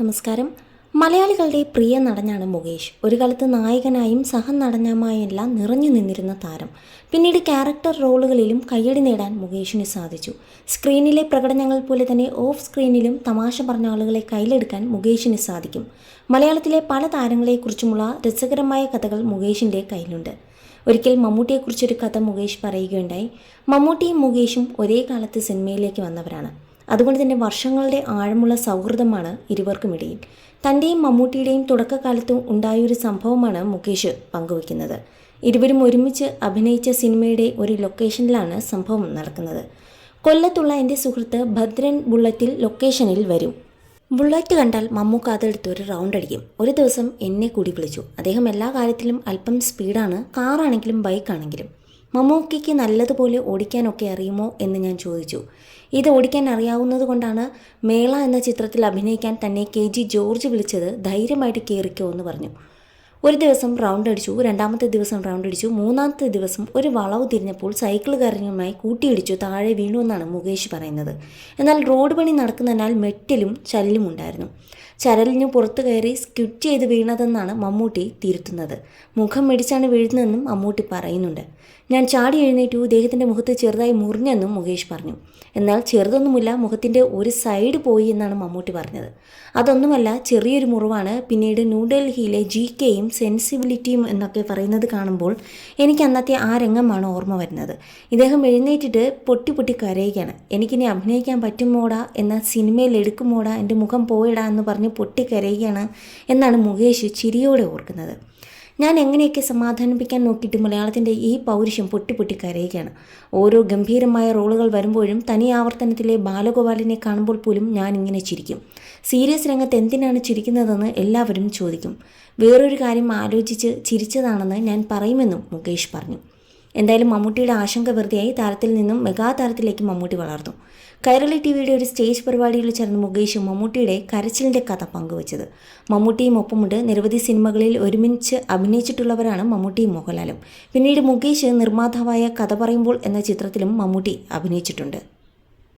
നമസ്കാരം. മലയാളികളുടെ പ്രിയ നടനാണ് മുകേഷ്. ഒരു കാലത്ത് നായകനായും സഹനടനുമായെല്ലാം നിറഞ്ഞു നിന്നിരുന്ന താരം. പിന്നീട് ക്യാരക്ടർ റോളുകളിലും കയ്യടി നേടാൻ മുകേഷിന് സാധിച്ചു. സ്ക്രീനിലെ പ്രകടനങ്ങൾ പോലെ തന്നെ ഓഫ് സ്ക്രീനിലും തമാശ പറഞ്ഞ ആളുകളെ കയ്യിലെടുക്കാൻ മുകേഷിന് സാധിക്കും. മലയാളത്തിലെ പല താരങ്ങളെക്കുറിച്ചുമുള്ള രസകരമായ കഥകൾ മുകേഷിന്റെ കയ്യിലുണ്ട്. ഒരിക്കൽ മമ്മൂട്ടിയെക്കുറിച്ചൊരു കഥ മുകേഷ് പറയുകയുണ്ടായി. മമ്മൂട്ടിയും മുകേഷും ഒരേ കാലത്ത് സിനിമയിലേക്ക് വന്നവരാണ്. അതുകൊണ്ട് തന്നെ വർഷങ്ങളുടെ ആഴമുള്ള സൗഹൃദമാണ് ഇരുവർക്കുമിടയിൽ തന്റെയും മമ്മൂട്ടിയുടെയും തുടക്കകാലത്ത് ഉണ്ടായൊരു സംഭവമാണ് മുകേഷ് പങ്കുവെക്കുന്നത് ഇരുവരും ഒരുമിച്ച് അഭിനയിച്ച സിനിമയുടെ ഒരു ലൊക്കേഷനിലാണ് സംഭവം നടക്കുന്നത്. കൊല്ലത്തുള്ള എന്റെ സുഹൃത്ത് ഭദ്രൻ ബുള്ളറ്റിൽ ലൊക്കേഷനിൽ വരും. ബുള്ളറ്റ് കണ്ടാൽ മമ്മൂക്ക അതെടുത്ത് ഒരു റൗണ്ട് അടിക്കും. ഒരു ദിവസം എന്നെ കൂടി വിളിച്ചു. അദ്ദേഹം എല്ലാ കാര്യത്തിലും അല്പം സ്പീഡാണ്. കാറാണെങ്കിലും ബൈക്കാണെങ്കിലും. മമ്മൂക്കയ്ക്ക് നല്ലതുപോലെ ഓടിക്കാനൊക്കെ അറിയുമോ എന്ന് ഞാൻ ചോദിച്ചു. ഇത് ഓടിക്കാൻ അറിയാവുന്നത് കൊണ്ടാണ് മേള എന്ന ചിത്രത്തിൽ അഭിനയിക്കാൻ തന്നെ കെ ജി ജോർജ് വിളിച്ചത് ധൈര്യമായിട്ട് കയറിക്കോ എന്ന് പറഞ്ഞു. ഒരു ദിവസം റൗണ്ട് അടിച്ചു രണ്ടാമത്തെ ദിവസം റൗണ്ട് അടിച്ചു മൂന്നാമത്തെ ദിവസം ഒരു വളവ് തിരിഞ്ഞപ്പോൾ സൈക്കിളുകാരനുമായി കൂട്ടിയിടിച്ചു താഴെ വീണു എന്നാണ് മുകേഷ് പറയുന്നത്. എന്നാൽ റോഡ് പണി നടക്കുന്നതിനാൽ മെറ്റിലും ചല്ലും ഉണ്ടായിരുന്നു. ചരലിന് പുറത്തു കയറി സ്കിറ്റ് ചെയ്ത് വീണതെന്നാണ് മമ്മൂട്ടി തിരുത്തുന്നത്. മുഖം മെടിച്ചാണ് വീഴുന്നതെന്നും മമ്മൂട്ടി പറയുന്നുണ്ട്. ഞാൻ ചാടി എഴുന്നേറ്റു ദേഹത്തിന്റെ മുഖത്ത് ചെറുതായി മുറിഞ്ഞെന്നും മുകേഷ് പറഞ്ഞു. എന്നാൽ ചെറുതൊന്നുമില്ല മുഖത്തിന്റെ ഒരു സൈഡ് പോയി എന്നാണ് മമ്മൂട്ടി പറഞ്ഞത്. അതൊന്നുമല്ല ചെറിയൊരു മുറിവാണ്. പിന്നീട് ന്യൂഡൽഹിയിലെ ജി കെയും സെൻസിബിലിറ്റിയും എന്നൊക്കെ പറയുന്നത് കാണുമ്പോൾ എനിക്ക് അന്നത്തെ ആ രംഗമാണ് ഓർമ്മ വരുന്നത്. ഇദ്ദേഹം എഴുന്നേറ്റിട്ട് പൊട്ടി പൊട്ടി കരയുകയാണ്. എനിക്കിനി അഭിനയിക്കാൻ പറ്റുമോടാ എന്ന സിനിമയിൽ എടുക്കുമോടാ എന്റെ മുഖം പോയിടാ എന്ന് പറഞ്ഞ് പൊട്ടി കരയുകയാണ് എന്നാണ് മുകേഷ് ചിരിയോടെ ഓർക്കുന്നത്. ഞാൻ എങ്ങനെയൊക്കെ സമാധാനിപ്പിക്കാൻ നോക്കിയിട്ട് മലയാളത്തിന്റെ ഈ പൗരുഷം പൊട്ടി പൊട്ടി കരയുകയാണ്. ഓരോ ഗംഭീരമായ റോളുകൾ വരുമ്പോഴും തനി ആവർത്തനത്തിലെ ബാലഗോപാലിനെ കാണുമ്പോൾ പോലും ഞാൻ ഇങ്ങനെ ചിരിക്കും. സീരിയസ് രംഗത്ത് എന്തിനാണ് ചിരിക്കുന്നതെന്ന് എല്ലാവരും ചോദിക്കും. വേറൊരു കാര്യം ആലോചിച്ച് ചിരിച്ചതാണെന്ന് ഞാൻ പറയുമെന്നും മുകേഷ് പറഞ്ഞു. എന്തായാലും മമ്മൂട്ടിയുടെ ആശങ്ക വെറുതെയായി താരത്തിൽ നിന്നും മെഗാ താരത്തിലേക്ക് മമ്മൂട്ടി വളർന്നു. കൈരളി ടി വിയുടെ ഒരു സ്റ്റേജ് പരിപാടിയിൽ ചേർന്ന് മുകേഷും മമ്മൂട്ടിയുടെ കരച്ചിലിന്റെ കഥ പങ്കുവച്ചത്. മമ്മൂട്ടിയും ഒപ്പമുണ്ട്. നിരവധി സിനിമകളിൽ ഒരുമിച്ച് അഭിനയിച്ചിട്ടുള്ളവരാണ് മമ്മൂട്ടിയും മോഹൻലാലും. പിന്നീട് മുകേഷ് നിർമ്മാതാവായ കഥ പറയുമ്പോൾ എന്ന ചിത്രത്തിലും മമ്മൂട്ടി അഭിനയിച്ചിട്ടുണ്ട്.